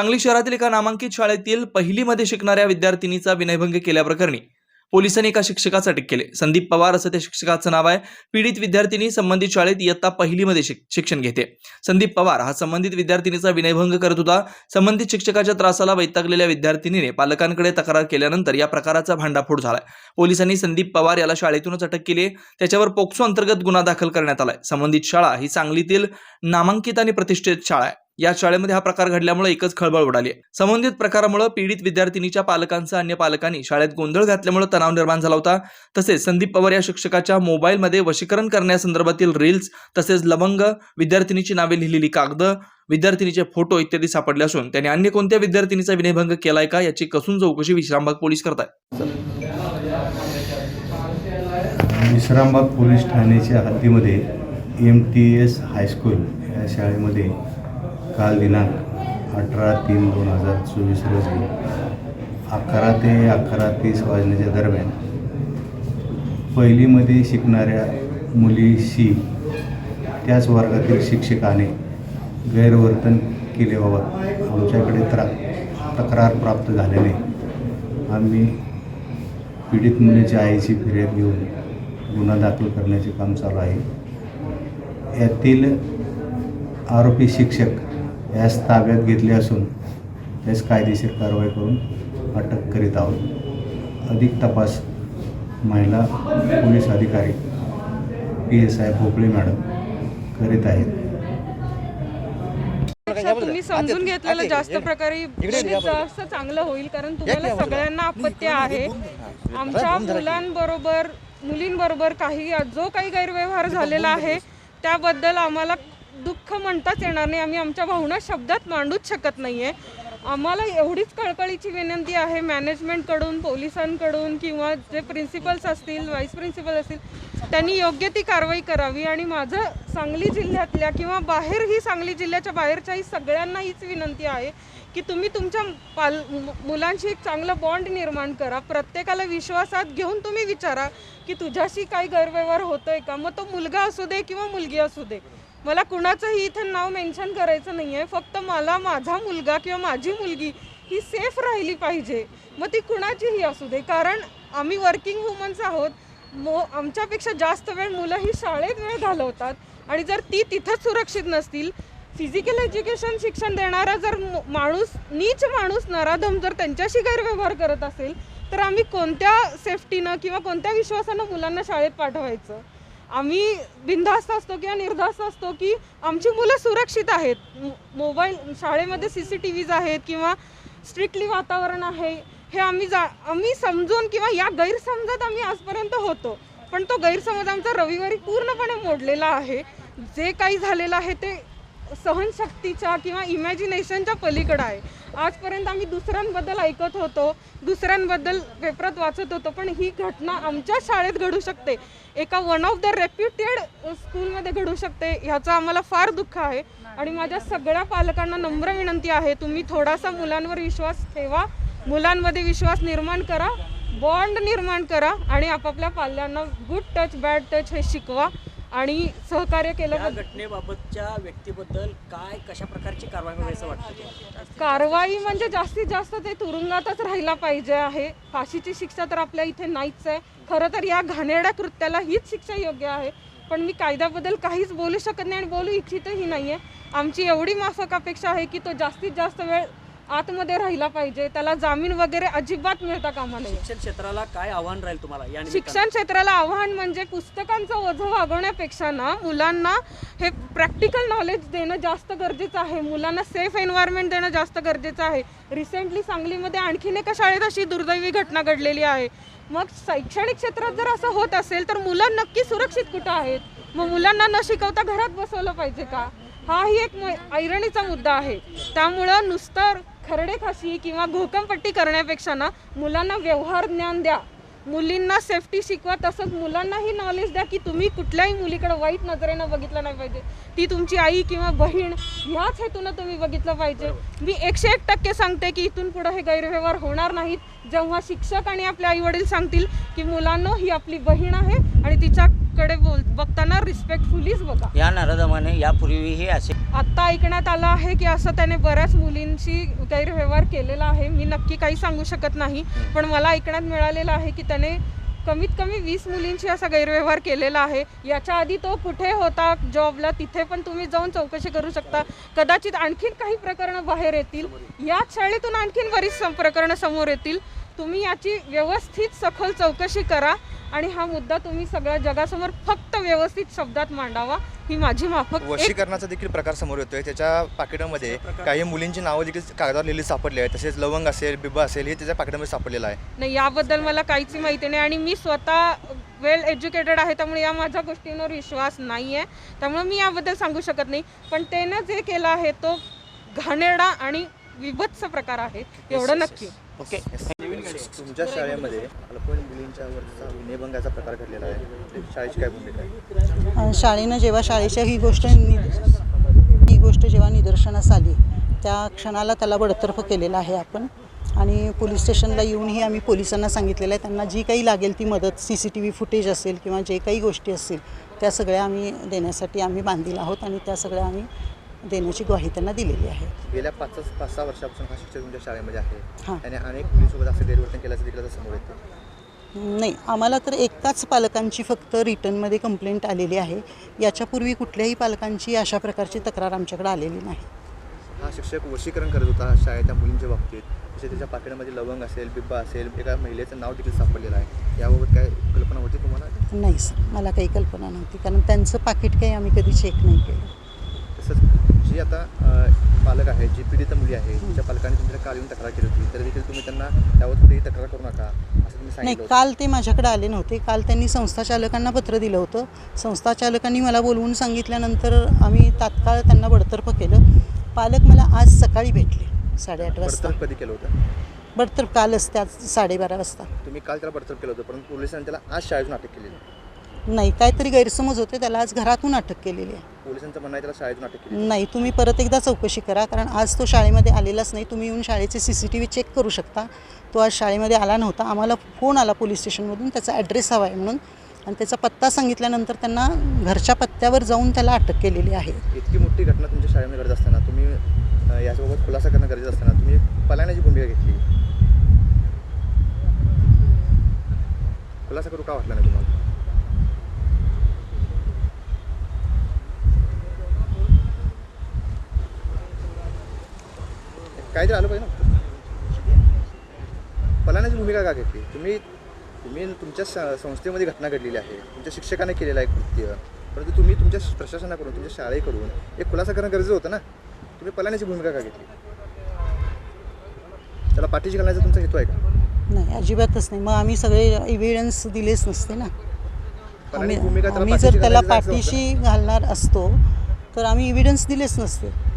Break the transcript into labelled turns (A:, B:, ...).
A: सांगली शहरातील एका नामांकित शाळेतील पहिलीमध्ये शिकणाऱ्या विद्यार्थिनीचा विनयभंग केल्याप्रकरणी पोलिसांनी एका शिक्षकास अटक केले. संदीप पवार असं त्या शिक्षकाचं नाव आहे. पीडित विद्यार्थिनी संबंधित शाळेत इयत्ता पहिलीमध्ये शिक्षण घेते. संदीप पवार हा संबंधित विद्यार्थिनीचा विनयभंग करत होता. संबंधित शिक्षकाच्या त्रासाला वैतागलेल्या विद्यार्थिनीने पालकांकडे तक्रार केल्यानंतर या प्रकाराचा भांडाफोड झालाय. पोलिसांनी संदीप पवार याला शाळेतूनच अटक केली त्याच्यावर पोक्सो अंतर्गत गुन्हा दाखल करण्यात आलाय. संबंधित शाळा ही सांगलीतील नामांकित आणि प्रतिष्ठित शाळा आहे. या शाळेमध्ये हा प्रकार घडल्यामुळे एकच खळबळ उडाली. संबंधित प्रकारामुळे पीडित विद्यार्थिनीच्या पालकांचा अन्य पालकांनी शाळेत गोंधळ घातल्यामुळे तणाव निर्माण झाला होता. तसेच संदीप पवार या शिक्षकाच्या मोबाईलमध्ये वशीकरण करण्यासंदर्भातील रील्स तसेच लवंग विद्यार्थिनीची नावे लिहिलेली कागद विद्यार्थिनीचे फोटो इत्यादी सापडले असून त्यांनी अन्य कोणत्या विद्यार्थिनीचा विनयभंग केलाय का याची कसून चौकशी विश्रामबाग पोलीस करत आहेत
B: विश्रामबाग पोलीस ठाण्याच्या हद्दीमध्ये M T S high school या शाळेमध्ये काल दिनांक अठरा तीन दोन हजार चोवीस रोजी अकरा ते अकरा तीस वाजण्याच्या दरम्यान पहिलीमध्ये शिकणाऱ्या मुलीशी त्याच वर्गातील शिक्षकाने गैरवर्तन केल्याबाबत आमच्याकडे त्रा तक्रार प्राप्त झाल्याने आम्ही पीडित मुलीच्या आईची फिर्याद घेऊन गुन्हा दाखल करण्याचे काम चालू आहे. यातील आरोपी शिक्षक यास ताब्यात घेतले असून त्यास कायदेशीर कारवाई करून अटक करीत आहोत. अधिक तपास महिला पोलीस अधिकारी P S I Bhopale madam करीत आहेत.
C: तुम्ही समजून घेतलेलं जास्त प्रकारे जास्त चांगलं होईल कारण तुम्हाला सगळ्यांना आपत्ती आहे. आमच्या मुलांबरोबर मुलींबरोबर काही जो काही गैरव्यवहार झालेला आहे त्याबद्दल आम्हाला दुःख म्हणताच येणार नाही. आम्ही आमच्या भावना शब्दात मांडूच शकत नाही आहे आम्हाला एवढीच कळकळीची विनंती आहे मॅनेजमेंटकडून पोलिसांकडून किंवा जे प्रिन्सिपल्स असतील व्हाईस प्रिन्सिपल असतील त्यांनी योग्य ती कारवाई करावी. आणि माझं सांगली जिल्ह्यातल्या किंवा बाहेरही सांगली जिल्ह्याच्या बाहेरच्याही सगळ्यांना हीच विनंती आहे की तुम्ही तुमच्या पाल मुलांशी एक चांगलं बॉन्ड निर्माण करा. प्रत्येकाला विश्वासात घेऊन तुम्ही विचारा की तुझ्याशी काही गैरव्यवहार होतोय का? मग तो मुलगा असू दे किंवा मुलगी असू दे. मला कुणाचंही इथं नाव मेन्शन करायचं नाही आहे फक्त मला माझा मुलगा किंवा माझी मुलगी ही सेफ राहिली पाहिजे. मग ती कुणाचीही असू दे. कारण आम्ही वर्किंग वुमन्स आहोत. मो आमच्यापेक्षा जास्त वेळ मुलं ही शाळेत वेळ घालवतात. आणि जर ती तिथंच सुरक्षित नसतील फिजिकल एज्युकेशन शिक्षण देणारा जर मु- माणूस नीच माणूस नराधम जर त्यांच्याशी गैरव्यवहार करत असेल तर आम्ही कोणत्या सेफ्टीनं किंवा कोणत्या विश्वासानं मुलांना शाळेत पाठवायचं? आम्ही बिनधास्त असतो किंवा निर्धास्त असतो की आमची मुलं सुरक्षित आहेत. मोबाईल शाळेमध्ये सी सी टी व्हीज आहेत किंवा स्ट्रिक्टली वातावरण आहे. हे आम्ही जा आम्ही समजून किंवा या गैरसमजात आम्ही आजपर्यंत होतो. पण तो गैरसमज आमचा रविवारी पूर्णपणे मोडलेला आहे. जे काही झालेलं आहे ते सहनशक्तीच्या किंवा इमॅजिनेशनच्या पलीकडं आहे. आजपर्यंत आम्ही दुसऱ्यांबद्दल ऐकत होतो दुसऱ्यांबद्दल पेपरात वाचत होतो पण ही घटना आमच्या शाळेत घडू शकते. एका वन ऑफ द रेप्युटेड स्कूलमध्ये घडू शकते ह्याचं आम्हाला फार दुःख आहे. आणि माझ्या सगळ्या पालकांना नम्र विनंती आहे तुम्ही थोडासा मुलांवर विश्वास ठेवा मुलांमध्ये विश्वास निर्माण करा बॉन्ड निर्माण करा आणि आपापल्या पाल्यांना गुड टच बॅड टच हे शिकवा. आणि सहकार्य केलं
D: या
C: पाहिजे.
D: घटनेबाबतच्या व्यक्तीबद्दल काय कशा प्रकारची कारवाई असं वाटतं
C: कारवाई म्हणजे जास्तीत जास्त ते तुरुंगातच राहिला पाहिजे आहे. फाशीची शिक्षा तर आपल्या इथे नाहीच आहे. खरं तर या घाणेरड्या कृत्याला हीच शिक्षा योग्य आहे. पण मी कायद्याबद्दल काहीच बोलू शकत नाही आणि बोलू इच्छितही नाही आहे आमची एवढी माफक अपेक्षा आहे की तो जास्तीत जास्त वेळ आतमध्ये राहिला पाहिजे त्याला जामीन वगैरे अजिबात मिळता कामा नये
D: शिक्षण क्षेत्राला काय आव्हान राहील तुम्हाला? या निमित्तानं?
C: शिक्षण क्षेत्राला आव्हान म्हणजे पुस्तकांचं ओझं वागवण्यापेक्षा ना मुलांना हे प्रॅक्टिकल नॉलेज देणं जास्त गरजेचं आहे. मुलांना सेफ एन्व्हायरमेंट देणं जास्त गरजेचं आहे. रिसेंटली सांगलीमध्ये आणखीन एका शाळेत अशी दुर्दैवी घटना घडलेली आहे. मग शैक्षणिक क्षेत्रात जर असं होत असेल तर मुलं नक्की सुरक्षित कुठं आहेत? मग मुलांना न शिकवता घरात बसवलं पाहिजे का? हाही एक ऐरणीचा मुद्दा आहे. त्यामुळं नुसतं खरडे खाशी किंवा घोकमपट्टी करण्यापेक्षा ना मुलांना व्यवहार ज्ञान द्या. मुलींना सेफ्टी शिकवा तसंच मुलांनाही नॉलेज द्या की तुम्ही कुठल्याही मुलीकडे वाईट नजरेनं बघितलं नाही पाहिजे. ती तुमची आई किंवा बहीण ह्याच हेतूनं तुम्ही बघितलं पाहिजे. मी एकशे एक टक्के सांगते की इथून पुढे हे गैरव्यवहार होणार नाहीत. जेव्हा शिक्षक आणि आपले आई वडील सांगतील की मुलांना ही आपली बहीण आहे आणि तिच्या तिच्याकडे बोल बघताना रिस्पेक्टफुलीच बघा.
E: या नराधमाने यापूर्वीही असे
C: आत्ता ऐकण्यात आलं आहे की असं त्याने बऱ्याच मुलींशी गैरव्यवहार केलेला आहे. मी नक्की काही सांगू शकत नाही पण मला ऐकण्यात मिळालेलं आहे की त्याने कमीत कमी वीस मुलींशी असा गैरव्यवहार केलेला आहे. याच्या आधी तो कुठे होता जॉबला तिथे पण तुम्ही जाऊन चौकशी करू शकता. कदाचित आणखीन काही प्रकरणं बाहेर येतील. याच शाळेतून आणखीन बरीच प्रकरणं समोर येतील. तुम्ही याची व्यवस्थित सखोल चौकशी करा. आणि हा मुद्दा तुम्ही सगळ्या जगासमोर फक्त व्यवस्थित शब्दात मांडावा. ही माझी माफक
E: वशीकरणाचा देखील प्रकार समोर येतोय. त्याच्या पाकिटामध्ये काही मुलींची नावं देखील कागदावर लिहिली सापडली आहे तसेच लवंग असेल बिब्बा असेल हे त्याच्या पाकिटामध्ये सापडलेलं आहे.
C: नाही याबद्दल मला काहीच माहिती नाही आणि मी स्वतः वेल एज्युकेटेड आहे त्यामुळे या माझ्या गोष्टींवर विश्वास नाही आहे त्यामुळे मी याबद्दल सांगू शकत नाही. पण त्यानं जे केलं आहे तो घाणेरडा आणि विभत्स प्रकार आहे एवढं नक्की.
E: ओके तुमच्या शाळेमध्ये अल्पवयीन मुलींच्या वरचा विनयभंगाचा प्रकार घडलेला आहे. शाळेची काय भूमिका आहे?
F: शाळेनं जेव्हा शाळेच्या ही गोष्ट ही गोष्ट जेव्हा निदर्शनास आली त्या क्षणाला त्याला बडतर्फ केलेलं आहे आपण. आणि पोलीस स्टेशनला येऊनही आम्ही पोलिसांना सांगितलेलं आहे त्यांना जी काही लागेल ती मदत C C T V footage असेल किंवा जे काही गोष्टी असतील त्या सगळ्या आम्ही देण्यासाठी आम्ही बांधील आहोत आणि त्या सगळ्या आम्ही देण्याची ग्वाही त्यांना दिलेली आहे.
E: गेल्या पाच पाच सहा वर्षापासून हा शिक्षक तुमच्या शाळेमध्ये आहे.
F: हां.
E: त्याने अनेक मुलींसोबत असं गैरवर्तन केल्याचं देखील आता समोर येते.
F: नाही आम्हाला तर एकाच पालकांची फक्त रिटर्नमध्ये कंप्लेंट आलेली आहे. याच्यापूर्वी कुठल्याही पालकांची अशा प्रकारची तक्रार आमच्याकडे आलेली नाही.
E: हा शिक्षक वशीकरण करत होता शाळेच्या मुलींच्या बाबतीत. तसे त्याच्या पाकिटामध्ये लवंग असेल बिब्बा असेल एका महिलेचं नाव देखील सापडलेलं आहे. याबाबत काय कल्पना होती तुम्हाला?
F: नाही सर. मला काही कल्पना नव्हती. कारण त्यांचं पाकिट काही आम्ही कधी चेक नाही केलं.
E: जी आता पालक आहे जी पीडित मुली आहे तिच्या पालकांनी तुमच्याकडे काल येऊन तक्रार केली होती. तर देखील तुम्ही त्यांना त्यावर कुठेही तक्रार करू नका असं तुम्ही
F: नाही
E: सांगितलं.
F: काल ते माझ्याकडे आले नव्हते. काल त्यांनी संस्था चालकांना पत्र दिलं होतं. संस्था चालकांनी मला बोलवून सांगितल्यानंतर आम्ही तात्काळ त्यांना बडतर्फ केलं. पालक मला आज सकाळी भेटले साडेआठ वाजता.
E: बडतर्फ कधी केलं होतं?
F: बडतर्फ कालच त्या साडेबारा वाजता.
E: तुम्ही काल त्याला बडतर्फ केलं होतं परंतु पोलिसांनी त्याला आज शाळेतून अटक केली
F: नाही काहीतरी गैरसमज होते त्याला आज घरातून अटक केलेली आहे.
E: पोलिसांचं म्हणणं आहे त्याला शाळेतून अटक केली.
F: नाही तुम्ही परत एकदा चौकशी करा कारण आज तो शाळेमध्ये आलेलाच नाही. तुम्ही येऊन शाळेचे C C T V check करू शकता. तो आज शाळेमध्ये आला नव्हता. आम्हाला फोन आला पोलीस स्टेशनमधून त्याचा ॲड्रेस हवा आहे म्हणून. आणि त्याचा पत्ता सांगितल्यानंतर त्यांना घरच्या पत्त्यावर जाऊन त्याला अटक केलेली आहे.
E: इतकी मोठी घटना तुमच्या शाळेमध्ये घडत असताना तुम्ही अ, याच्याबाबत खुलासा करणं गरजेचं असताना तुम्ही पलायनाची भूमिका घेतली. खुलासा करू का वाटला नाही तुम्हाला? काहीतरी आलं पाहिजे ना. पलायनाची भूमिका का घेतली? तुम्ही तुम्ही तुमच्या स- संस्थेमध्ये घटना घडलेली आहे. तुमच्या शिक्षकाने केलेलं आहे कृत्य. परंतु तुम्ही तुमच्या प्रशासनाकडून तुमच्या शाळेकडून एक खुलासा करणं गरजेचं होतं ना. तुम्ही पलायनाची भूमिका का घेतली? त्याला पाठीशी घालण्याचा तुमचा हेतू आहे का?
F: नाही अजिबातच नाही. मग आम्ही सगळे एव्हिडन्स दिलेच नसते ना. आम्ही आम्ही जर त्याला. पाठीशी घालणार असतो तर आम्ही एव्हिडन्स दिलेच नसते.